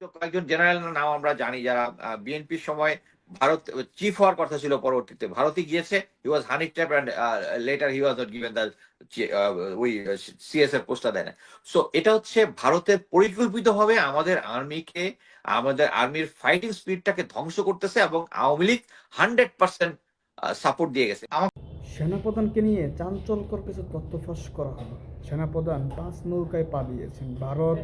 কয়েকজন জেনারেল নাম আমরা জানি যারা বিএনপির সময় ভারত চিফ হওয়ার কথা ছিল পরবর্তীতে। ভারতে গিয়েছে he was honey trap and later he was not given the ওই সিএস এর পোস্টটা দেয় না। সো এটা হচ্ছে ভারতের পরিকল্পিতভাবে আমাদের আর্মিকে, আমাদের আর্মির ফাইটিং স্পিডটাকে ধ্বংস করতেছে এবং Awami League hundred percent support দিয়ে গেছে। সেনাপ্রধানকে নিয়ে চাঞ্চল্যকর কিছু তথ্য ফাঁস করা হলো। সেনাপ্রধান পাঁচ নৌকায় পা দিয়েছেন ভারত,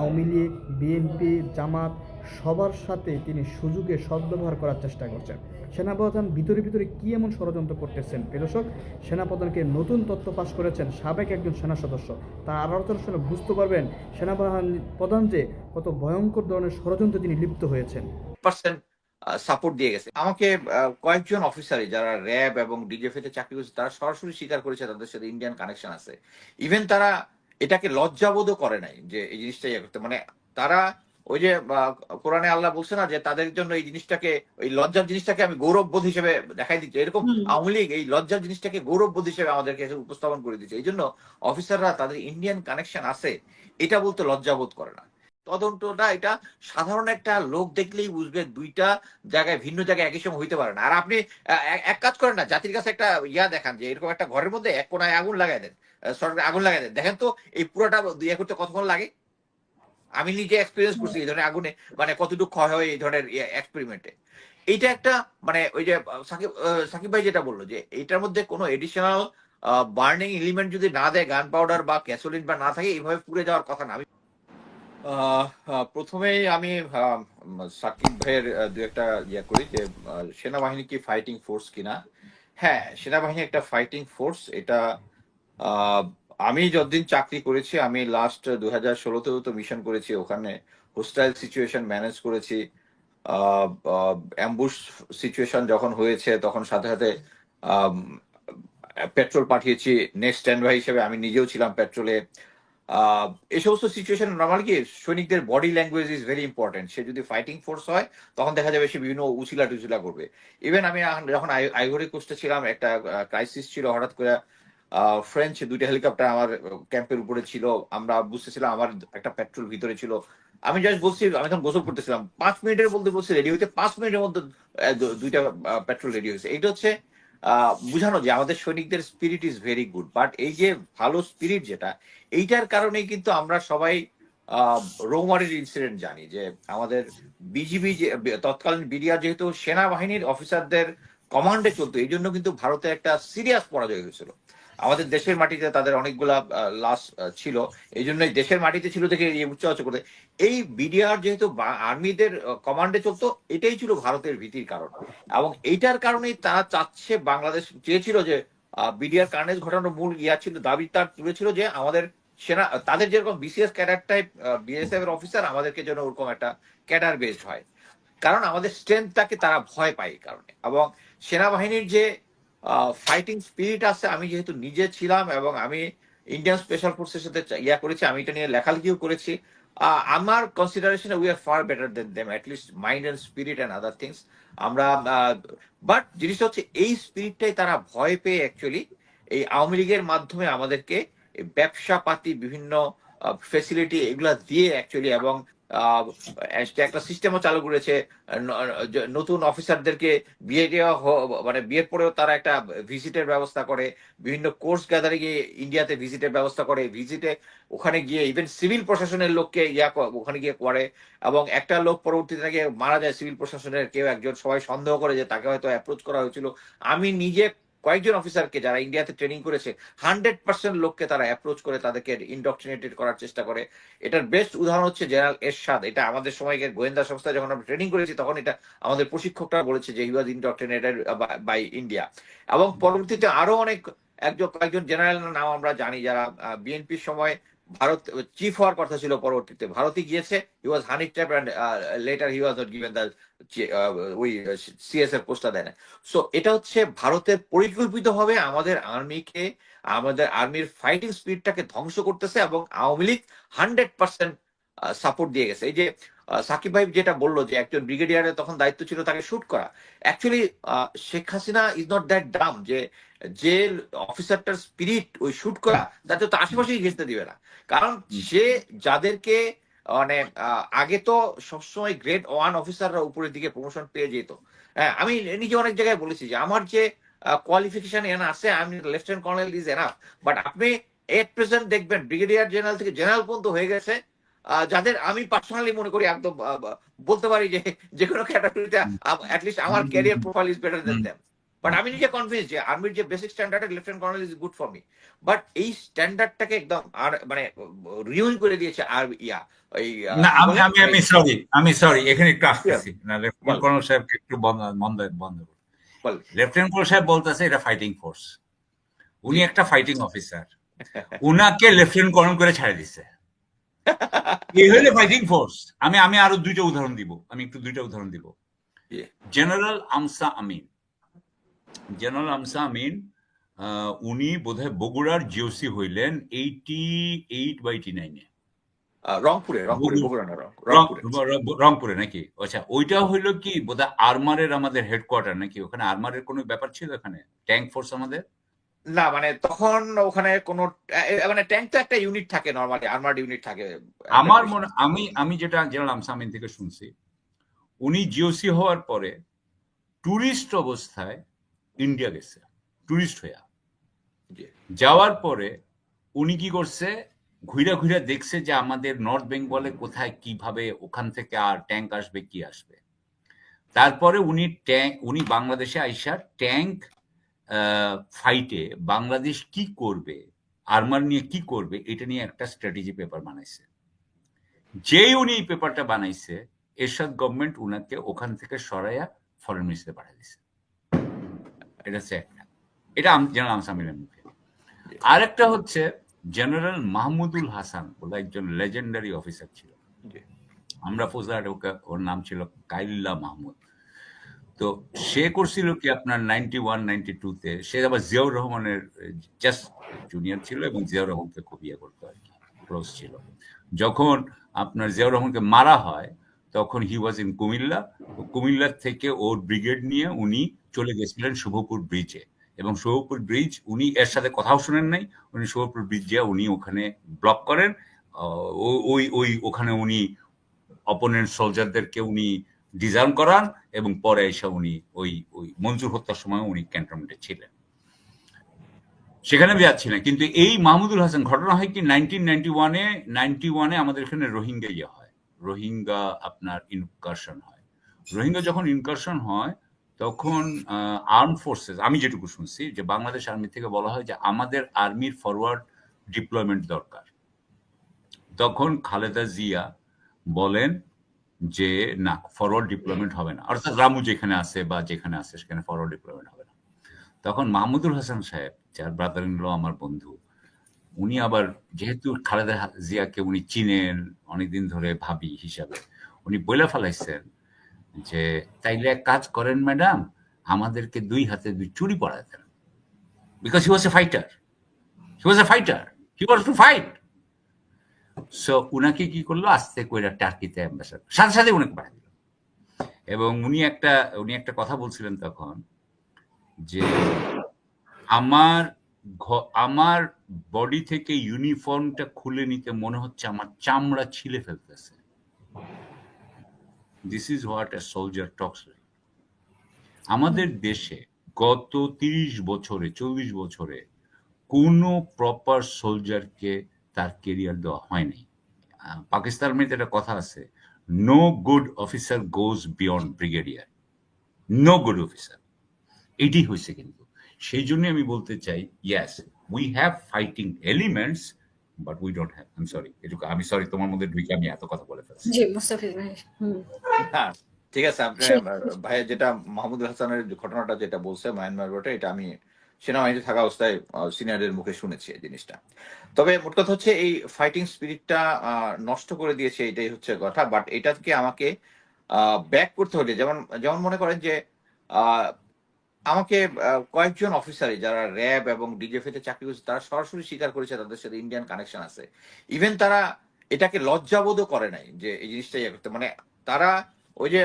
আওয়ামী লীগ, বিএনপি, জামাত সবার সাথে তিনি সুযোগে সদ্ব্যবহার করার চেষ্টা করছেন। সেনাপ্রধান ভিতরে ভিতরে কি এমন ষড়যন্ত্র করতেছেন? প্রিয়দর্শক সেনাপ্রধানকে নতুন তথ্য পাশ করেছেন সাবেক একজন সেনা সদস্য। তার আলোচনার সময় বুঝতে পারবেন সেনাপ্রধান প্রধান যে কত ভয়ঙ্কর ধরনের ষড়যন্ত্রে তিনি লিপ্ত হয়েছেন। পার্সেন্ট সাপোর্ট দিয়ে গেছে। আমাকে কয়েকজন অফিসারই যারা র্যাব এবং ডিজিএফএ তে চাকরি করেছে তারা সরাসরি স্বীকার করেছে তাদের সাথে ইন্ডিয়ান কানেকশন আছে। ইভেন তারা এটাকে লজ্জাবোধও করে নাই যে এই জিনিসটা ইয়ে করতে। মানে তারা ওই যে কোরআনে আল্লাহ বলছে না যে তাদের জন্য এই জিনিসটাকে ওই লজ্জার জিনিসটাকে আমি গৌরববোধ হিসেবে দেখাই দিচ্ছি। এরকম। আওয়ামী লীগ এই লজ্জার জিনিসটাকে গৌরববোধ হিসেবে আমাদেরকে উপস্থাপন করে দিচ্ছে এই জন্য অফিসাররা তাদের ইন্ডিয়ান কানেকশন আছে এটা বলতে লজ্জাবোধ করে না। তদন্তটা এটা সাধারণ একটা লোক দেখলেই বুঝবে দুইটা জায়গায়, ভিন্ন জায়গায় একই সময় হইতে পারে না। আর আপনি এক- কাজ করেন না, জাতির কাছে একটা ইয়া দেখান যে এরকম একটা ঘরের মধ্যে এক কোনায় আগুন লাগাই দেন সরকার আগুন লাগাই দেন। দেখেন তো এই পুরোটা ইয়ে করতে কতক্ষণ লাগে? আমি নিজে এক্সপিরিয়েন্স করছি এই ধরনের আগুনে মানে কতটুকু ক্ষয় হয় এই ধরনের এক্সপেরিমেন্টে এইটা একটা মানে ওই যে, সাকিব সাকিব ভাই যেটা বলল যে এইটার মধ্যে কোনো এডিশনাল বার্নিং এলিমেন্ট যদি না দেয় গান পাউডার বা গ্যাসোলিন বা না থাকে, এইভাবে পুড়ে যাওয়ার কথা না। আমি প্রথমেই আমি সাকিব ভাইয়ের দু একটা ইয়ে করি যে সেনাবাহিনী কি ফাইটিং ফোর্স কিনা? হ্যাঁ সেনাবাহিনী একটা ফাইটিং ফোর্স এটা আমি যতদিন চাকরি করেছি, আমি লাস্ট দু হাজার ষোলোতেও তো মিশন করেছি, ওখানে হোস্টাইল সিচুয়েশন ম্যানেজ করেছি। অ্যাম্বুশ সিচুয়েশন যখন হয়েছে, তখন সাথে সাথে পেট্রোল পাঠিয়েছি নেক্সট স্ট্যান্ড বাই হিসেবে আমি নিজেও ছিলাম পেট্রোলে এই সমস্ত সিচুয়েশন নর্মাল কি, সৈনিকদের body language is very important সে যদি ফাইটিং ফোর্স হয়, তখন দেখা যাবে সে বিভিন্ন উচিলা টুচিলা করবে। ইভেন আমি যখন আই- আইভরি কোস্টে ছিলাম, একটা ক্রাইসিস ছিল, হঠাৎ করে ফ্রেঞ্চ দুইটা হেলিকপ্টার আমার ক্যাম্পের উপরে ছিল। আমরা বুঝতেছিলাম আমার একটা পেট্রোল ভিতরে ছিল। আমি জাস্ট বলছি, আমি তখন গোসল করতেছিলাম। পাঁচ মিনিটের মধ্যে বলছি রেডি হইতে পাঁচ মিনিটের মধ্যে দুইটা পেট্রোল রেডি হয়েছে। এইটা হচ্ছে বুঝানো যে আমাদের সৈনিকদের spirit is very good but এই যে ভালো স্পিরিট যেটা, এইটার কারণেই কিন্তু আমরা সবাই রৌমারির ইনসিডেন্ট জানি যে আমাদের বিজিবি যে, তৎকালীন বিডিআর যেহেতু সেনাবাহিনীর অফিসারদের কমান্ডে চলতো এই জন্য কিন্তু ভারতে একটা সিরিয়াস পরাজয় হয়েছিল। আমাদের দেশের মাটিতে তাদের অনেকগুলা লাশ ছিল। এই জন্যই দেশের মাটিতে ছিল দেখে এই উচ্চ করতে এই বিডিআর যেহেতু আর্মিদের কমান্ডে চলতো, এটাই ছিল ভারতের ভীতির কারণ। এবং এইটার কারণেই তারা চাচ্ছে বাংলাদেশ, চেয়েছিল যে বিডিআর কার্নেজ ঘটানোর মূল ইয়া ছিল, দাবি তার তুলেছিল যে আমাদের সেনা, তাদের যেরকম বিসিএস ক্যাডার টাইপ বিএসএফ এর অফিসার আমাদেরকে যেন ওরকম একটা ক্যাডার বেসড হয়। কারণ আমাদের স্ট্রেংথটাকে তারা ভয় পায় এই কারণে। এবং সেনাবাহিনীর যে ফাইটিং স্পিরিট আছে, আমি যেহেতু নিজে ছিলাম এবং আমি ইন্ডিয়ান স্পেশাল ফোর্সের সাথে ইয়া করেছি, আমি এটা নিয়ে লেখালেখিও করেছি। আমার কনসিডারেশনে we are far better than them at least mind and spirit and other things আমরা বাট জিনিসটা হচ্ছে, এই স্পিরিটটাই তারা ভয় পেয়ে অ্যাকচুয়ালি এই আওয়ামী লীগের মাধ্যমে আমাদেরকে এই ব্যবসা পাতি বিভিন্ন ফেসিলিটি এগুলা দিয়ে অ্যাকচুয়ালি এবং একটা সিস্টেমও চালু করেছে। নতুন অফিসারদেরকে বিয়ে দেওয়া মানে বিয়ের পরেও তারা একটা ভিজিটের ব্যবস্থা করে। বিভিন্ন কোর্স গ্যাদারে গিয়ে ইন্ডিয়াতে ভিজিটের ব্যবস্থা করে। ভিজিটে ওখানে গিয়ে ইভেন সিভিল প্রশাসনের লোককে ইয়া ওখানে গিয়ে করে। এবং একটা লোক পরবর্তীতে নাকি মারা যায় সিভিল প্রশাসনের। কেউ একজন সবাই সন্দেহ করে যে তাকে হয়তো অ্যাপ্রোচ করা হয়েছিল। আমি নিজে কয়েকজন অফিসারকে যারা ইন্ডিয়াতে ট্রেনিং করেছে হান্ড্রেড পার্সেন্ট লোককে তারা অ্যাপ্রোচ করে তাদেরকে ইন্ডক্ট্রিনেটেড করার চেষ্টা করে। এটার বেস্ট উদাহরণ হচ্ছে জেনারেল এরশাদ। এটা আমাদের সময়কার গোয়েন্দা সংস্থা যখন আমরা ট্রেনিং করেছি, তখন এটা আমাদের প্রশিক্ষকরা বলেছে যে হি ওয়াজ বাই ইন্ডিয়া এবং পরবর্তীতে আরও অনেক, একজন, কয়েকজন জেনারেল নাম আমরা জানি যারা বিএনপির সময় ভারত চিফ হওয়ার কথা ছিল পরবর্তীতে। ভারতে গিয়েছে he was honey trap and later he was not given the ওই সিএস এর পোস্টটা দেয় না। সো এটা হচ্ছে ভারতের পরিকল্পিতভাবে আমাদের আর্মিকে আমাদের আর্মির ফাইটিং স্পিডটাকে ধ্বংস করতেছে এবং Awami League hundred percent support দিয়ে গেছে। এই যে সাকিব ভাই যেটা বলল যে একজন ব্রিগেডিয়ারের তখন দায়িত্ব ছিল তাকে শুট করা। Actually Sheikh Hasina is not that dumb যে যে অফিসারটার স্পিরিট ওই শুট করা তাতে তো আশেপাশেই ঘেঁচতে দিবে না। কারণ সে যাদেরকে মানে আগে তো সবসময় গ্রেড ওয়ান অফিসাররা উপরের দিকে প্রমোশন পেয়ে যেত। হ্যাঁ আমি নিজে অনেক জায়গায় বলেছি যে আমার যে কোয়ালিফিকেশন এখানে আছে আমি lieutenant colonel is enough but আপনি এট প্রেজেন্ট দেখবেন ব্রিগেডিয়ার জেনারেল থেকে জেনারেল পর্যন্ত হয়ে গেছে। যাদের আমি পার্সোনালি মনে করি একদম বলতে পারি যে যে কোনো ক্যাটাগরিতে অ্যাটলিস্ট আমার career profile is better than them but আমি নিজে কনফিডেন্স যে আর্মির যে basic standard lieutenant colonel is good for me but এই স্ট্যান্ডার্ডটাকে একদম আর মানে রিউন করে দিয়েছে আর ইয়া না আমি আমি আমি সরি আমি সরি এখানে একটু আসতেছি। না বল। লেফটেন্যান্ট কর্নেল সাহেবকে একটু বন্ধ বন্ধ বন্ধ। লেফটেন্যান্ট কর্নেল সাহেব বলতেছে এটা ফাইটিং ফোর্স উনি একটা ফাইটিং অফিসার উনাকে লেফটেন্ট কর্নেল করে ছাড়ে দিচ্ছে এই হলে ফাইটিং ফোর্স আমি আমি আরও দুইটা উদাহরণ দিব। আমি একটু দুইটা উদাহরণ দিব। জেনারেল আমসা আমিন জেনারেল আমসা আমিন উনি বোধহয় বগুড়ার জিওসি হইলেন এইটি এইট বা এইটি নাইনে রংপুরে রংপুরে নাকি? আচ্ছা ওইটা হইল কি বোধহয় আর্মারের আমাদের হেডকোয়ার্টার নাকি? ওখানে আর্মারের কোনো ব্যাপার ছিল এখানে? ট্যাঙ্ক ফোর্স আমাদের? না মানে তখন ওখানে কোনো মানে ট্যাঙ্ক তো একটা ইউনিট থাকে নরমালি আর্মার্ড ইউনিট থাকে। আমার মনে আমি আমি যেটা জেনারেল আমসামিন থেকে শুনছি উনি জিওসি হওয়ার পরে টুরিস্ট অবস্থায় ইন্ডিয়া গেছে টুরিস্ট হইয়া যাওয়ার পরে উনি কি করছে ঘুরা ঘুরা দেখছে যে আমাদের নর্থ বেঙ্গলে কোথায় কীভাবে ওখান থেকে আর ট্যাঙ্ক আসবে কি আসবে। তারপরে উনি ট্যাঙ্ক উনি বাংলাদেশে আইসা ট্যাঙ্ক ফাইটে বাংলাদেশ কি করবে আর্মার নিয়ে কি করবে এটা নিয়ে একটা স্ট্র্যাটেজি পেপার বানাইছে। যেই উনি এই পেপারটা বানাইছে এরশাদ গভর্নমেন্ট উনাকে ওখান থেকে সরাইয়া ফরেন মিনিস্টার পাঠিয়ে দিছে। এটা হচ্ছে একটা। এটা জেনারেল আমসামিনের মুখে। আরেকটা হচ্ছে জেনারেল মাহমুদুল হাসান বলে একজন লেজেন্ডারি অফিসার ছিল। আমরা ফোজার ওকে ওর নাম ছিল কাইল্লা মাহমুদ। তো সে করছিল কি আপনার নাইনটি ওয়ান নাইনটি টুতে সে আবার জিয়াউর রহমানের জাস্ট জুনিয়র ছিল এবং জিয়াউর রহমানকে খুব ইয়ে করতো আর কি ক্লোজ ছিল। যখন আপনার জিয়াউর রহমানকে মারা হয়, তখন হি ওয়াজ ইন কুমিল্লা কুমিল্লার থেকে ওর ব্রিগেড নিয়ে উনি চলে গেছিলেন শুভপুর ব্রিজে এবং শুভপুর ব্রিজ উনি এর সাথে কথাও শোনেন নাই, উনি শুভপুর ব্রিজে উনি ওখানে ব্লক করেন। ওই ওই, ওখানে উনি অপোনেন্ট সোলজারদেরকে উনি ডিজার্ন করান এবং পরে এসে উনি ওই ওই মঞ্জুর হত্যার সময় উনি ক্যান্টনমেন্টে ছিলেন। সেখানে বিরাট ছিলেন, কিন্তু এই মাহমুদুল হাসান ঘটনা হয় কি নাইনটিন নাইনটি ওয়ানে নাইনটি ওয়ানে আমাদের এখানে রোহিঙ্গা ইয়ে হয়। রোহিঙ্গা আপনার ইনকারশন হয়। রোহিঙ্গা যখন ইনকারশন হয়, তখন আর্ম ফোর্সেস আমি যেটুকু শুনছি, যে বাংলাদেশ আর্মি থেকে বলা হয় যে আমাদের আর্মির ফরওয়ার্ড ডিপ্লয়মেন্ট দরকার। তখন খালেদা জিয়া বলেন যে না ফরওয়ার্ড ডিপ্লয়মেন্ট হবে না। অর্থাৎ রামু যেখানে আছে বা যেখানে আছে, সেখানে ফরওয়ার্ড ডিপ্লয়মেন্ট হবে না। তখন মাহমুদুল হাসান সাহেব, যার ব্রাদার ইন ল আমার বন্ধু, উনি আবার যেহেতু খালেদা জিয়াকে উনি চিনেন অনেকদিন ধরে ভাবি হিসাবে, উনি বলে ফেলাইছেন যে, তাইলে এক কাজ করেন ম্যাডাম, আমাদেরকে দুই হাতে দুই চুরি পড়ায় দেন। Because he was a fighter he was a fighter he was to fight so উনাকে কি করল? আস্তে করে টার্কিতে অ্যাম্বাসাডার সাথে সাথে উনাকে পাঠিয়ে দিল। এবং উনি একটা উনি একটা কথা বলছিলেন তখন যে, আমার আমার বডি থেকে ইউনিফর্মটা খুলে নিতে মনে হচ্ছে আমার চামড়া ছিলে ফেলতেছে। This is what a soldier talks আমাদের দেশে গত তিরিশ বছরে, চল্লিশ বছরে কোনো প্রপার সোলজারকে তার কেরিয়ার দেওয়া হয়নি পাকিস্তান আর্মিতে একটা কথা আছে no good officer goes beyond brigadier no good officer এটি হয়েছে কিন্তু। সেই জন্য আমি বলতে চাই yes we have fighting elements but we don't have I sorry এটুকু আমি সরি তোমার মধ্যে ঢুকে আমি এত কথা বলে ফেলছি। জি মুস্তাফিজ ভাই হ্যাঁ ঠিক আছে আপনি Sure. ভাই যেটা মাহমুদুল হাসানের ঘটনাটা যেটা বলছে মায়ানমার বটে এটা আমি সেনাবাহিনীতে থাকা অবস্থায় সিনিয়রদের মুখে শুনেছি এই জিনিসটা। তবে মোট কথা হচ্ছে এই ফাইটিং স্পিরিটটা নষ্ট করে দিয়েছে, এটাই হচ্ছে কথা। বাট এটাকে আমাকে ব্যাক করতে হলে যেমন যেমন মনে করেন যে আমাকে কয়েকজন অফিসারই যারা র্যাব এবং ডিজেফে তে চাকরি করছে, তারা সরাসরি স্বীকার করেছে তাদের সাথে ইন্ডিয়ান কানেকশন আছে। ইভেন তারা এটাকে লজ্জাবোধও করে নাই যে এই জিনিসটা ইয়ে করতে। মানে তারা ওই যে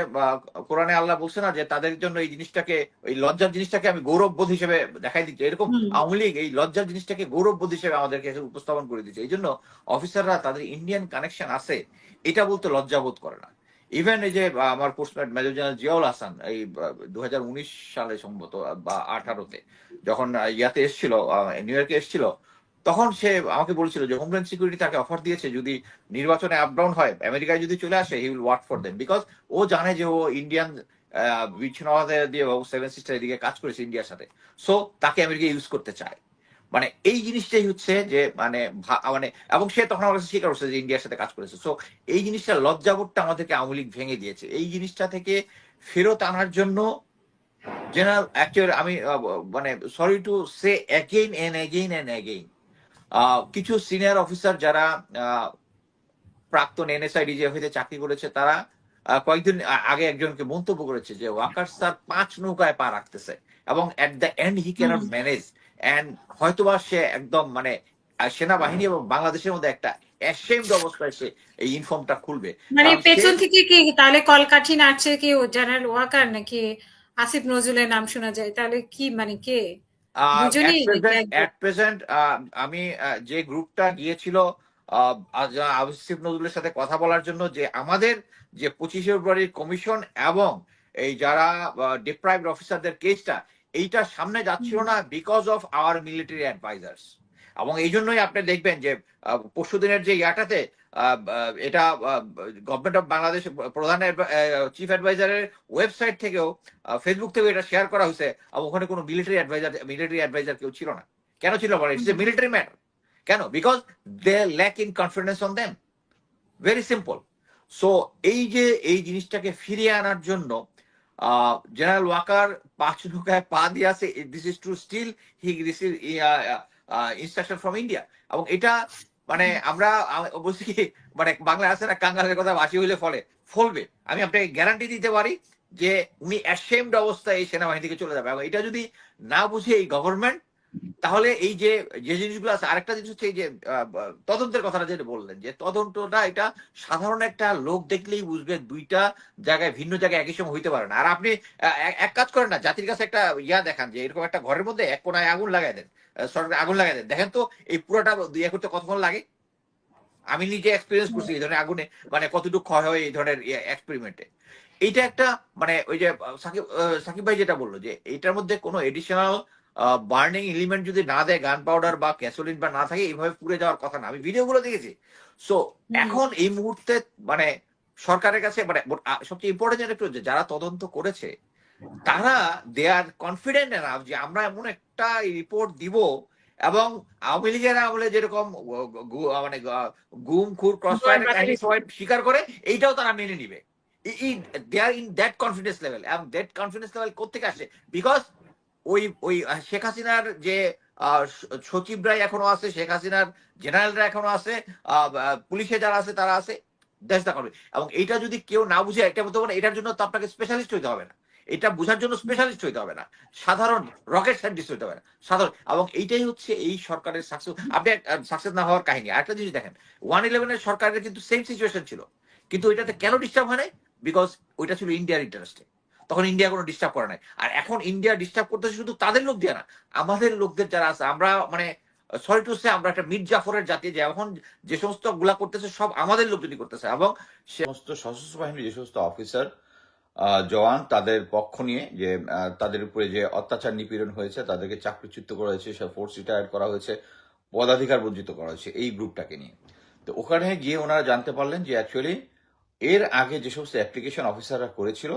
কোরআনে আল্লাহ বলছে না যে তাদের জন্য এই জিনিসটাকে ওই লজ্জার জিনিসটাকে আমি গৌরববোধ হিসেবে দেখাই দিচ্ছি। এরকম আওয়ামী লীগ এই লজ্জার জিনিসটাকে গৌরববোধ হিসেবে আমাদেরকে উপস্থাপন করে দিচ্ছে এই জন্য অফিসাররা তাদের ইন্ডিয়ান কানেকশন আছে এটা বলতে লজ্জাবোধ করে না। ইভেন এই যে আমার পোস্টম্যাট মেজর জেনারেল জিয়াউল হাসান এই দু হাজার উনিশ সালে সম্ভবত বা আঠারোতে যখন ইয়াতে এসেছিল নিউ ইয়র্কে এসেছিল তখন সে আমাকে বলেছিল যে হোমল্যান্ড সিকিউরিটি তাকে অফার দিয়েছে, যদি নির্বাচনে আপ ডাউন হয়, আমেরিকায় যদি চলে আসে he will work for them because ও জানে যে ও ইন্ডিয়ান বিচ্ছিন্নতা দিয়ে সেভেন সিস্টার এদিকে কাজ করেছে ইন্ডিয়ার সাথে। সো তাকে আমেরিকা ইউজ করতে চায়। মানে এই জিনিসটাই হচ্ছে যে মানে মানে এবং সে তখন আমার স্বীকার করছে যে ইন্ডিয়ার সাথে কাজ করেছে। সো এই জিনিসটা লজ্জাবোধটা আমাদেরকে আওয়ামী ভেঙে দিয়েছে। এই জিনিসটা থেকে ফেরত আনার জন্য জেনারেল অ্যাকচুয়ালি আমি মানে sorry to say again and again and again কিছু সিনিয়র অফিসার যারা প্রাক্তন এনএসআই ডিজিএফতে চাকরি করেছে তারা কয়েকদিন আগে একজনকে মন্তব্য করেছে যে ওয়াকার স্যার পাঁচ নৌকায় পা রাখতেছে এবং at the end he can't. Manage and হয়তোবা সে একদম মানে সেনাবাহিনী এবং বাংলাদেশের মধ্যে একটা অ্যাশেমড অবস্থায় সে এই ইনফর্মটা খুলবে। মানে পেছন থেকে কি তাহলে কলকাঠি কি জেনারেল ওয়াকার নাকি আসিফ নজরুলের নাম শোনা যায়? তাহলে কি মানে কে? প্রেজেন্ট আমি যে গ্রুপটা গিয়েছিল আহ, নজরুলের সাথে কথা বলার জন্য যে আমাদের যে পঁচিশে ফেব্রুয়ারির কমিশন এবং এই যারা ডিপ্রাইভড অফিসারদের কেসটা এইটা সামনে যাচ্ছিল না because of our military advisers এবং এই জন্যই আপনি দেখবেন যে পরশু দিনের যে ইয়াটাতে এটা গভর্নমেন্ট অফ বাংলাদেশ প্রধান চিফ অ্যাডভাইজারের ওয়েবসাইট থেকেও ফেসবুক থেকেও এটা শেয়ার করা হয়েছে এবং ওখানে কোনো মিলিটারি অ্যাডভাইজার মিলিটারি অ্যাডভাইজার কেউ ছিল না। কেন ছিল বলে? ইটস এ মিলিটারি ম্যাটার কেন? Because they lack in confidence on them very simple so এই যে এই জিনিসটাকে ফিরিয়ে আনার জন্য জেনারেল ওয়াকার পাঁচ নৌকায় পা দিয়ে আছে this is too still he receive instruction from India এবং এটা মানে আমরা বলছি কি মানে বাংলা আছে না, কাঙ্গালের কথা বাসি হইলে ফলে, ফলবে। আমি আপনাকে গ্যারান্টি দিতে পারি যে উনি অ্যাশেমড অবস্থায় এই সেনাবাহিনী থেকে চলে যাবে। এবং এটা যদি না বুঝে এই গভর্নমেন্ট তাহলে এই যে যে জিনিসগুলো আছে, আরেকটা জিনিস হচ্ছে এই যে তদন্তের কথাটা যেটা বললেন, যে তদন্তটা এটা সাধারণ একটা লোক দেখলেই বুঝবে, দুইটা জায়গায়, ভিন্ন জায়গায় একই সময় হইতে পারে না। আর আপনি এক- কাজ করেন না, জাতির কাছে একটা ইয়া দেখান, যে এরকম একটা ঘরের মধ্যে এক কোনায় আগুন লাগাই দেন। সরকার আগুন লাগাই দেন দেখেন তো এই পুরোটা ইয়ে করতে কতক্ষণ লাগে? আমি নিজে এক্সপিরিয়েন্স করছি এই ধরনের আগুনে মানে কতটুকু ক্ষয় হয় এই ধরনের এক্সপেরিমেন্টে এইটা একটা মানে ওই যে সাকিব সাকিব ভাই যেটা বলল যে এইটার মধ্যে কোনো এডিশনাল বার্নিং এলিমেন্ট যদি না দেয় গান পাউডার বা ক্যাসোলিন বা না থাকে এইভাবে পুড়ে যাওয়ার কথা না। আমি ভিডিওগুলো দেখেছি। সো এখন এই মুহূর্তে মানে সরকারের কাছে মানে সবচেয়ে ইম্পর্টেন্ট যেটা একটু যারা তদন্ত করেছে তারা দে আর কনফিডেন্ট এনাফ যে আমরা এমন একটা রিপোর্ট দিব এবং আওয়ামী লীগের আমলে যেরকম মানে গুম খুর ক্রস স্বীকার করে এইটাও তারা মেনে নিবে। They are in that confidence level এবং দ্যাট কনফিডেন্স লেভেল কোথেকে আসে? বিকজ ওই ওই শেখ হাসিনার যে সচিবরাই এখনও আছে শেখ হাসিনার জেনারেলরা এখনও আছে পুলিশে যারা আছে তারা আছে দ্যাটস দ্য এবং এইটা যদি কেউ না বুঝে এটা বলতে পারে এটার জন্য তো আপনাকে স্পেশালিস্ট হইতে হবে না। এটা বোঝার জন্য স্পেশালিস্ট হইতে হবে না। সাধারণ রকেট সায়েন্টিস্ট হইতে হবে না। সাধারণ, এবং এইটাই হচ্ছে এই সরকারের সাকসেস আপনি সাকসেস না হওয়ার কাহিনী। আরেকটা জিনিস দেখেন ওয়ান ইলেভেনের সরকারের কিন্তু সেম সিচুয়েশন ছিল। কিন্তু ওইটাতে কেন ডিস্টার্ব হয় নাই? বিকজ ওইটা ছিল ইন্ডিয়ার ইন্টারেস্টে তখন ইন্ডিয়া কোনো ডিস্টার্ব করে নাই। আর এখন ইন্ডিয়া ডিস্টার্ব করতেছে শুধু তাদের লোক দিয়ে না, আমাদের লোকদের যারা আছে, আমরা মানে সরি টু সে আমরা একটা মির জাফরের জাতি যে এখন যে সমস্তগুলা করতেছে, সব আমাদের লোকজনই করতেছে। এবং সে সমস্ত সশস্ত্র বাহিনীর যে সমস্ত অফিসার জওয়ান তাদের পক্ষ নিয়ে যে তাদের উপরে যে অত্যাচার নিপীড়ন হয়েছে, তাদেরকে চাকরিচ্যুত করা হয়েছে, সে ফোর্স রিটায়ার করা হয়েছে, পদাধিকার বঞ্চিত করা হয়েছে, এই গ্রুপটাকে নিয়ে। তো ওখানে গিয়ে ওনারা জানতে পারলেন যে অ্যাকচুয়ালি এর আগে যে সমস্ত অ্যাপ্লিকেশন অফিসাররা করেছিল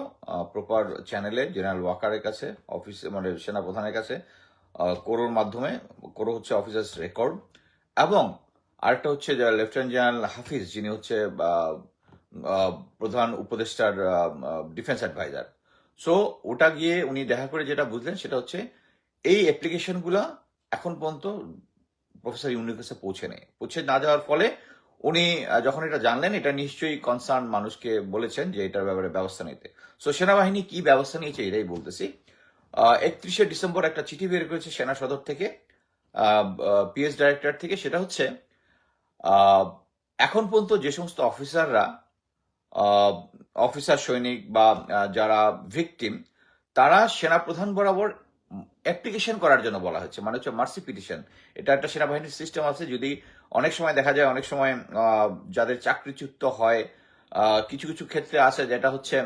প্রপার চ্যানেলে জেনারেল ওয়াকারের কাছে অফিস মানে সেনাপ্রধানের কাছে কোরোর মাধ্যমে, কোরো হচ্ছে অফিসার্স রেকর্ড এবং আরেকটা হচ্ছে লেফটেন্যান্ট জেনারেল হাফিজ, যিনি হচ্ছে প্রধান উপদেষ্টার ডিফেন্স অ্যাডভাইজার সো ওটা গিয়ে উনি দেখা করে যেটা বুঝলেন সেটা হচ্ছে, এই অ্যাপ্লিকেশনগুলো এখন পর্যন্ত প্রফেসর ইউনির কাছে পৌঁছে নেই। পৌঁছে না যাওয়ার ফলে উনি যখন এটা জানলেন, এটা নিশ্চয়ই কনসার্ন মানুষকে বলেছেন যে এটার ব্যাপারে ব্যবস্থা নিতে। সো সেনাবাহিনী কি ব্যবস্থা নিয়েছে এটাই বলতেছি। একত্রিশে ডিসেম্বর একটা চিঠি বের করেছে সেনা সদর থেকে পিএস ডাইরেক্টর থেকে, সেটা হচ্ছে এখন পর্যন্ত যে সমস্ত অফিসাররা অফিসার, সৈনিক বা যারা ভিকটিম তারা সেনাপ্রধান বরাবর অ্যাপ্লিকেশন করার জন্য বলা হচ্ছে। মানে হচ্ছে মার্সি পিটিশন এটা একটা সেনাবাহিনীর সিস্টেম আছে। যদি অনেক সময় দেখা যায়, অনেক সময় যাদের চাকরিচ্যুত হয় কিছু কিছু ক্ষেত্রে আছে যেটা হচ্ছে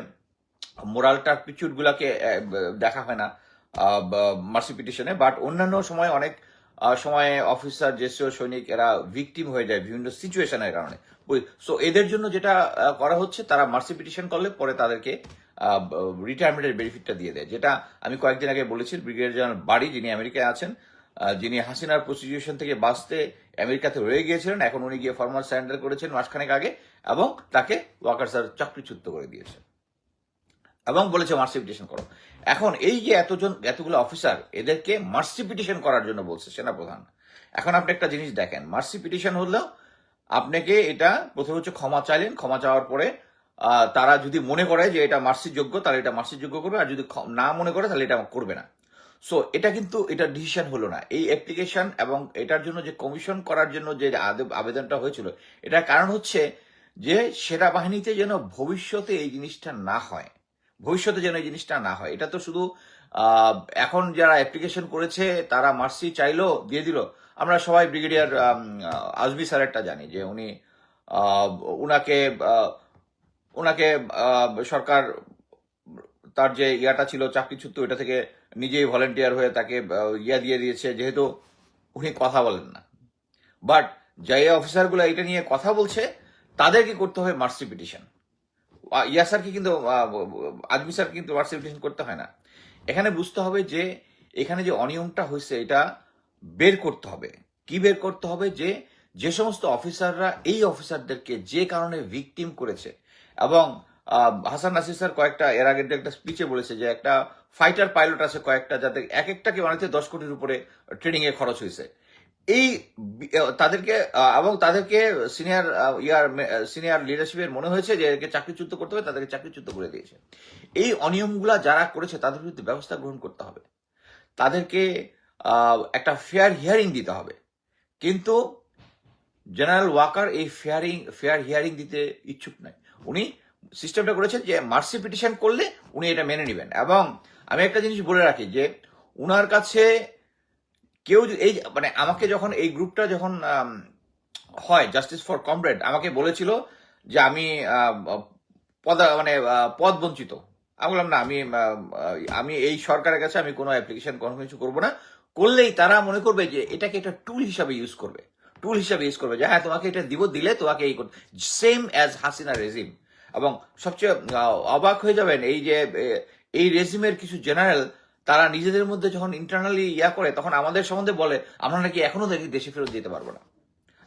মোরাল টার্পিচিউড গুলাকে দেখা হয় না মার্সি পিটিশনে বাট অন্যান্য সময় অনেক সময় অফিসার জেসিও সৈনিক এরা ভিকটিম হয়ে যায় বিভিন্ন সিচুয়েশনের কারণে। সো এদের জন্য যেটা করা হচ্ছে, তারা মার্সি পিটিশন করলে পরে তাদেরকে রিটায়ারমেন্টের বেনিফিটটা দিয়ে দেয়। যেটা আমি কয়েকদিন আগে বলেছি ব্রিগেডিয়ার জেনারেল বাড়ি যিনি আমেরিকায় আছেন যিনি হাসিনার প্রসিকিউশন থেকে বাঁচতে আমেরিকাতে রয়ে গিয়েছিলেন, এখন উনি গিয়ে ফর্মাল স্যারেন্ডার করেছেন মাসখানেক আগে এবং তাকে ওয়াকার স্যার চাকরিচ্যুত করে দিয়েছে। এবং বলেছে মার্সি পিটিশন করো। এখন এই যে এতজন, এতগুলো অফিসার এদেরকে মার্সি পিটিশন করার জন্য বলছে সেনাপ্রধান। এখন আপনি একটা জিনিস দেখেন মার্সি পিটিশন হলো আপনাকে এটা প্রথমে হচ্ছে ক্ষমা চাইলেন, ক্ষমা চাওয়ার পরে তারা যদি মনে করে যে এটা মার্সির যোগ্য, তাহলে এটা মার্সির যোগ্য করবে, আর যদি না মনে করে তাহলে এটা করবে না। সো এটা কিন্তু, এটা ডিসিশন হলো না। এই অ্যাপ্লিকেশন এবং এটার জন্য যে কমিশন করার জন্য যে আবেদনটা হয়েছিল, এটার কারণ হচ্ছে যে সেনাবাহিনীতে যেন ভবিষ্যতে এই জিনিসটা না হয়। ভবিষ্যতে যেন এই জিনিসটা না হয়। এটা তো শুধু এখন যারা অ্যাপ্লিকেশন করেছে, তারা মার্সি চাইলো, দিয়ে দিল। আমরা সবাই ব্রিগেডিয়ার আজমি স্যারেরটা জানি যে উনি উনাকে উনাকে সরকার, তার যে ইয়াটা ছিল চাকরিচ্যুত এটা থেকে নিজেই ভলেন্টিয়ার হয়ে তাকে ইয়া দিয়ে দিয়েছে। যেহেতু উনি কথা বলেন না। বাট, যে অফিসারগুলো এটা নিয়ে কথা বলছে, তাদেরকে করতে হবে মার্সি পিটিশন। ইয়া স্যারকে কিন্তু আদমি আজমি স্যার কিন্তু মার্সি করতে হয় না। এখানে বুঝতে হবে যে, এখানে যে অনিয়মটা হয়েছে, এটা বের করতে হবে। কি বের করতে হবে? যে যে সমস্ত অফিসাররা, এই অফিসারদেরকে যে কারণে ভিকটিম করেছে, এবং হাসান নাসির স্যার কয়েকটা, এর আগে একটা স্পিচে বলেছে যে, একটা ফাইটার পাইলট আছে কয়েকটা, যাতে এক একটাকে বানাতে দশ কোটির উপরে ট্রেনিং এ খরচ হয়েছে এই তাদেরকে এবং তাদেরকে সিনিয়র ইয়ার সিনিয়র লিডারশিপের মনে হয়েছে যে একে চাকরিচ্যুত করতে হবে, তাদেরকে চাকরিচ্যুত করে দিয়েছে। এই অনিয়মগুলা যারা করেছে, তাদের বিরুদ্ধে ব্যবস্থা গ্রহণ করতে হবে। তাদেরকে একটা ফেয়ার হিয়ারিং দিতে হবে। কিন্তু জেনারেল ওয়াকার এই ফেয়ারিং ফেয়ার হিয়ারিং দিতে ইচ্ছুক নয়। উনি সিস্টেমটা করেছেন যে মার্সি পিটিশন করলে উনি এটা মেনে নেবেন। এবং আমি একটা জিনিস বলে রাখি যে, উনার কাছে কেউ এই মানে আমাকে যখন এই গ্রুপটা যখন হয় জাস্টিস ফর কমরেড আমাকে বলেছিল যে আমি পদা মানে পদ বঞ্চিত। আমি বললাম, না, আমি আমি এই সরকারের কাছে আমি কোনো অ্যাপ্লিকেশন কোনো কিছু করব না। করলেই তারা মনে করবে যে এটাকে একটা টুল হিসাবে ইউজ করবে। টুল হিসাবে ইউজ করবে যে হ্যাঁ তোমাকে এটা দিব, দিলে তোমাকে এই সেম অ্যাজ হাসিনা রেজিম এবং সবচেয়ে অবাক হয়ে যাবেন এই যে এই রেজিমের কিছু জেনারেল তারা নিজেদের মধ্যে যখন ইন্টারনালি ইয়া করে, তখন আমাদের সম্বন্ধে বলে, আমরা নাকি এখনও দেখি দেশে ফেরত যেতে পারব না।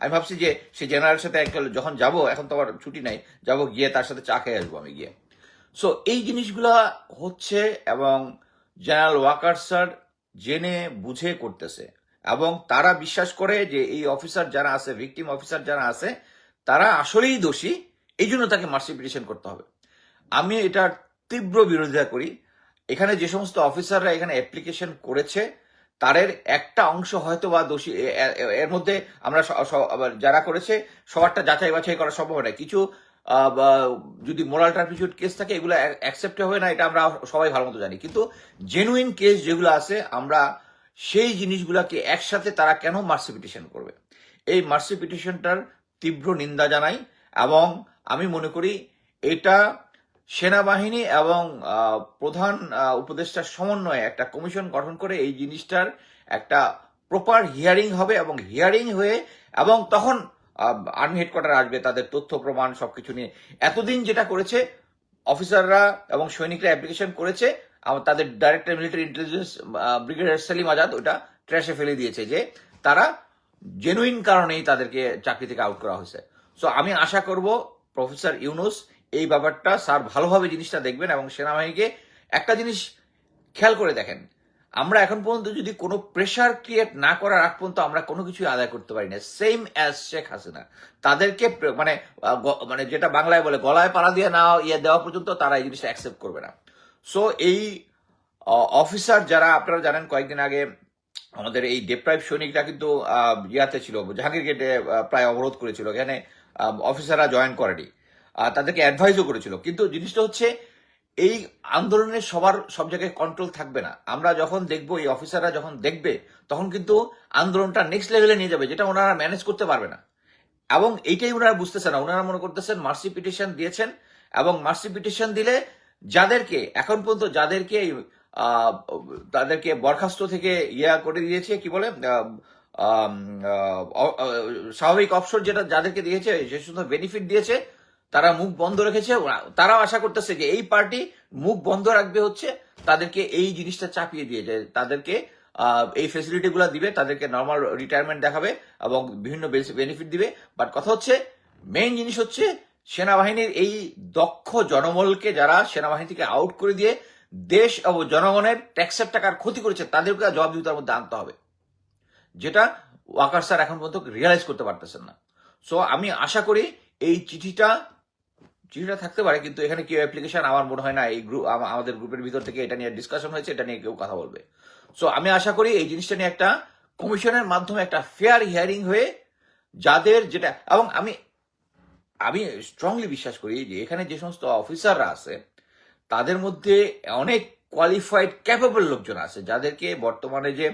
আমি ভাবছি যে সেই জেনারেল সাথে যখন যাব, এখন তো আবার ছুটি নাই, যাব গিয়ে তার সাথে চা খেয়ে আসব আমি গিয়ে। সো এই জিনিসগুলা হচ্ছে এবং জেনারেল ওয়াকার স্যার জেনে বুঝে করতেছে এবং তারা বিশ্বাস করে যে এই অফিসার যারা আছে ভিকটিম অফিসার যারা আছে, তারা আসলেই দোষী এই জন্য তাকে মার্সি পিটিশন করতে হবে। আমি এটার তীব্র বিরোধিতা করি। এখানে যে সমস্ত অফিসাররা এখানে অ্যাপ্লিকেশন করেছে, তাদের একটা অংশ হয়তো বা দোষী এর মধ্যে আমরা যারা করেছে, সবারটা যাচাই বাছাই করা সম্ভব নয় কিছু যদি মোরাল টার্পিচিউড কেস থাকে, এগুলো অ্যাকসেপ্ট হবে না, এটা আমরা সবাই ভালো মতো জানি। কিন্তু জেনুইন কেস যেগুলো আছে, আমরা সেই জিনিসগুলোকে একসাথে তারা কেন মার্সি পিটিশন করবে? এই মার্সি পিটিশনটার তীব্র নিন্দা জানাই এবং আমি মনে করি এটা সেনাবাহিনী এবং প্রধান উপদেষ্টার সমন্বয়ে একটা কমিশন গঠন করে এই জিনিসটার একটা প্রপার হিয়ারিং হবে এবং হিয়ারিং হয়ে এবং তখন আর্মি হেডকোয়ার্টার আসবে, তাদের তথ্য, প্রমাণ সবকিছু নিয়ে। এতদিন যেটা করেছে, অফিসাররা এবং সৈনিকরা অ্যাপ্লিকেশন করেছে তাদের director military intelligence brigadier Salim Azad ওটা ট্র্যাশে ফেলে দিয়েছে যে, তারা জেনুইন কারণেই তাদেরকে চাকরি থেকে আউট করা হয়েছে। সো আমি আশা করব, প্রফেসর ইউনুস এই ব্যাপারটা স্যার ভালোভাবে জিনিসটা দেখবেন এবং সেনাবাহিনীকে একটা জিনিস খেয়াল করে দেখেন। আমরা এখন পর্যন্ত যদি কোনো প্রেশার ক্রিয়েট না করার আগ পর্যন্ত আমরা কোনো কিছু আদায় করতে পারি না। সেম অ্যাজ শেখ হাসিনা তাদেরকে মানে মানে যেটা বাংলায় বলে, গলায় পাড়া দিয়ে না ইয়ে দেওয়া পর্যন্ত তারা এই জিনিসটা অ্যাকসেপ্ট করবে না। সো এই অফিসার যারা, আপনারা জানেন কয়েকদিন আগে আমাদের এই ডেপ্রাইভ সৈনিকরা কিন্তু ইয়াতে ছিল জাহাঙ্গীর গেটে প্রায় অবরোধ করেছিল। এখানে অফিসাররা জয়েন করেনি। তাদেরকে অ্যাডভাইসও করেছিল। কিন্তু জিনিসটা হচ্ছে, এই আন্দোলনের সবার, সব জায়গায় কন্ট্রোল থাকবে না। আমরা যখন দেখব, এই অফিসাররা যখন দেখবে, তখন কিন্তু আন্দোলনটা নেক্সট লেভেলে নিয়ে যাবে, যেটা ওনারা ম্যানেজ করতে পারবে না। এবং এইটাই ওনারা বুঝতেছেন না। ওনারা মনে করতেছেন মার্সি পিটিশন দিয়েছেন, এবং মার্সি পিটিশন দিলে যাদেরকে, এখন পর্যন্ত যাদেরকে তাদেরকে বরখাস্ত থেকে ইয়া করে দিয়েছে, কি বলে স্বাভাবিক অবসর যেটা যাদেরকে দিয়েছে যে শুধু বেনিফিট দিয়েছে তারা মুখ বন্ধ রেখেছে তারাও আশা করতেছে যে এই পার্টি মুখ বন্ধ রাখবে হচ্ছে, তাদেরকে এই জিনিসটা চাপিয়ে দিয়ে যে তাদেরকে এই ফেসিলিটি গুলা দিবে, তাদেরকে নর্মাল রিটায়ারমেন্ট দেখাবে এবং বিভিন্ন বেনিফিট দিবে। বাট কথা হচ্ছে মেইন জিনিস হচ্ছে সেনাবাহিনীর এই দক্ষ জনবলকে যারা সেনাবাহিনী থেকে আউট করে দিয়ে দেশ ও জনগণের ট্যাক্সের টাকার ক্ষতি করেছে, তাদেরকে জবাবদিহিতার মধ্যে আনতে হবে। যেটা ওয়াকার স্যার এখন পর্যন্ত রিয়েলাইজ করতে পারতেছেন না। সো আমি আশা করি এই চিঠিটা চিঠিটা থাকতে পারে, কিন্তু এখানে কেউ অ্যাপ্লিকেশন আমার মনে হয় না, এই গ্রুপ আমাদের গ্রুপের ভিতর থেকে এটা নিয়ে ডিসকাশন হয়েছে, এটা নিয়ে কেউ কথা বলবে। সো আমি আশা করি এই জিনিসটা নিয়ে একটা কমিশনের মাধ্যমে একটা ফেয়ার হিয়ারিং হয়ে যাদের যেটা, এবং আমি আমি স্ট্রংলি বিশ্বাস করি যে এখানে যে সমস্ত অফিসাররা আছে, তাদের মধ্যে অনেক কোয়ালিফাইড ক্যাপেবল লোকজন আছে, যাদেরকে বর্তমানে যে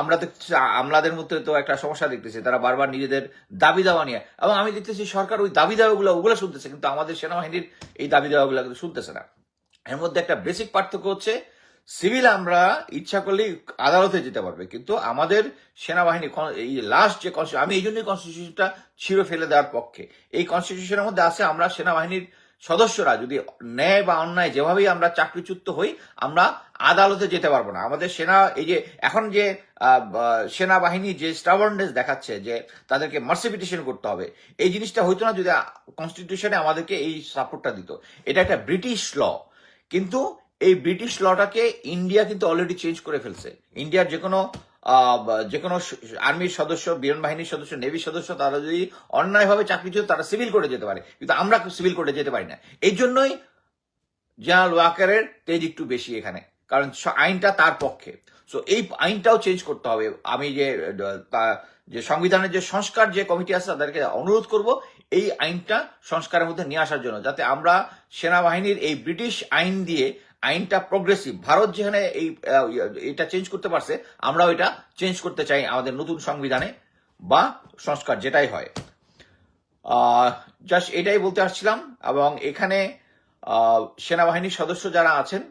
আমরা দেখতেছি আমলাদের মধ্যে তো একটা সমস্যা দেখতেছি। তারা বারবার নিজেদের দাবি দাওয়া নিয়ে এবং আমি দেখতেছি সরকার ওই দাবি দাওয়াগুলো ওগুলো শুনতেছে, কিন্তু আমাদের সেনাবাহিনীর এই দাবি দাওয়াগুলো কিন্তু শুনতেছে না। এর মধ্যে একটা বেসিক পার্থক্য হচ্ছে সিভিল আমরা ইচ্ছা করলেই আদালতে যেতে পারবে, কিন্তু আমাদের সেনাবাহিনী এই লাস্ট যে কনস্টিটিউশন আমি এই জন্যই কনস্টিটিউশনটা ছিঁড়ে ফেলে দেওয়ার পক্ষে। এই কনস্টিটিউশনের মধ্যে আছে, আমরা সেনাবাহিনীর সদস্যরা যদি ন্যায় বা অন্যায় যেভাবেই আমরা চাকরিচ্যুত হই, আমরা আদালতে যেতে পারব না। আমাদের সেনা, এই যে এখন যে সেনাবাহিনী যে স্টাবার্নেস দেখাচ্ছে যে তাদেরকে মার্সিপিটেশন করতে হবে, এই জিনিসটা হইতো না যদি কনস্টিটিউশনে আমাদেরকে এই সাপোর্টটা দিত। এটা একটা ব্রিটিশ ল। কিন্তু এই ব্রিটিশ লটাকে ইন্ডিয়া কিন্তু অলরেডি চেঞ্জ করে ফেলছে। ইন্ডিয়ার যে কোনো যে কোনো আর্মির সদস্য, বিমান বাহিনীর সদস্য নেভির সদস্য, তারা যদি অন্যায়ভাবে চাকরিচ্যুত তারা সিভিল কোর্টে যেতে পারে। কিন্তু আমরা সিভিল কোর্টে যেতে পারি না। এই জন্যই জেনারেল ওয়াকারের তেজ একটু বেশি এখানে। কারণ আইনটা তার পক্ষে। সো এই আইনটাও চেঞ্জ করতে হবে। আমি যে যে সংবিধানের যে সংস্কার যে কমিটি আছে, তাদেরকে অনুরোধ করব এই আইনটা সংস্কারের মধ্যে নিয়ে আসার জন্য, যাতে আমরা সেনাবাহিনীর এই ব্রিটিশ আইন দিয়ে আইনটা প্রগ্রেসিভ ভারত যেখানে এই এটা চেঞ্জ করতে পারছে, আমরাও এটা চেঞ্জ করতে চাই আমাদের নতুন সংবিধানে বা সংস্কার যেটাই হয়। জাস্ট এটাই বলতে আসছিলাম এবং এখানে সেনাবাহিনীর সদস্য যারা আছেন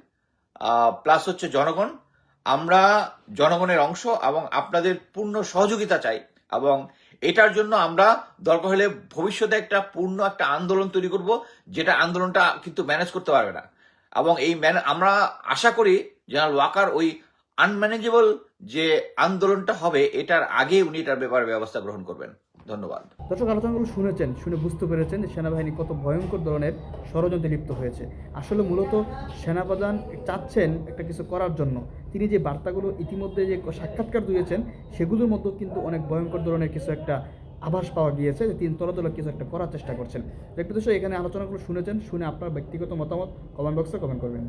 প্লাস হচ্ছে জনগণ। আমরা জনগণের অংশ এবং আপনাদের পূর্ণ সহযোগিতা চাই এবং এটার জন্য আমরা দরকার হলে ভবিষ্যতে একটা পূর্ণ একটা আন্দোলন তৈরি করব, যেটা আন্দোলনটা কিন্তু ম্যানেজ করতে পারবে না। এবং এই আমরা আশা করি জেনারেল ওয়াকার ওই আনম্যানেজেবল যে আন্দোলনটা হবে, এটার আগে উনি এটার ব্যাপারে ব্যবস্থা গ্রহণ করবেন। ধন্যবাদ। দর্শক, আলোচনাগুলো শুনেছেন, শুনে বুঝতে পেরেছেন সেনাবাহিনী কত ভয়ঙ্কর ধরনের ষড়যন্ত্রে লিপ্ত হয়েছে। আসলে মূলত সেনাপ্রধান চাচ্ছেন একটা কিছু করার জন্য। তিনি যে বার্তাগুলো ইতিমধ্যে যে সাক্ষাৎকার দিয়েছেন, সেগুলোর মধ্যেও কিন্তু অনেক ভয়ঙ্কর ধরনের কিছু একটা আভাস পাওয়া গিয়েছে যে তিনি তলাতলা কিছু একটা করার চেষ্টা করছেন। দর্শক, এখানে আলোচনাগুলো শুনেছেন, শুনে আপনার ব্যক্তিগত মতামত কমেন্ট বক্সে কমেন্ট করবেন।